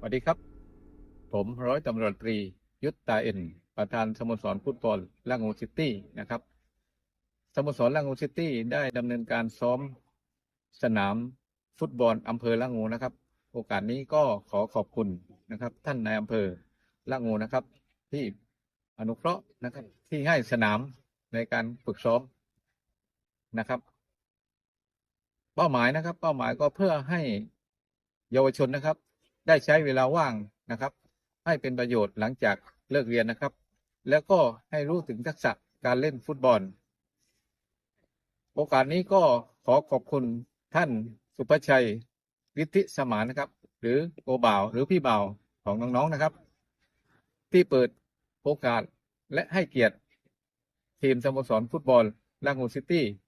สวัสดีครับ ผมร้อยตำรวจตรี ยุทธตาเอ็น ประธานสโมสรฟุตบอลละงูซิตี้นะครับสโมสรละงูซิตี้ได้ดำเนินการซ้อมสนามฟุตบอลอำเภอละงูนะครับ โอกาสนี้ก็ขอขอบคุณนะครับ ท่านนายอำเภอละงูนะครับ ที่อนุเคราะห์นะครับ ที่ให้สนามในการฝึกซ้อมนะครับ เป้าหมายนะครับ เป้าหมายก็เพื่อให้เยาวชนนะครับ ได้ใช้เวลาว่างนะครับ ให้เป็นประโยชน์หลังจากเลิกเรียนนะครับ แล้วก็ให้รู้ถึงทักษะการเล่นฟุตบอล โอกาสนี้ก็ขอขอบคุณท่านสุภชัยฤทธิสมานนะครับ หรือโกบ่าวหรือพี่บ่าวของน้องๆนะครับ ที่เปิดโอกาสและให้เกียรติทีมสโมสรฟุตบอลลางูซิตี้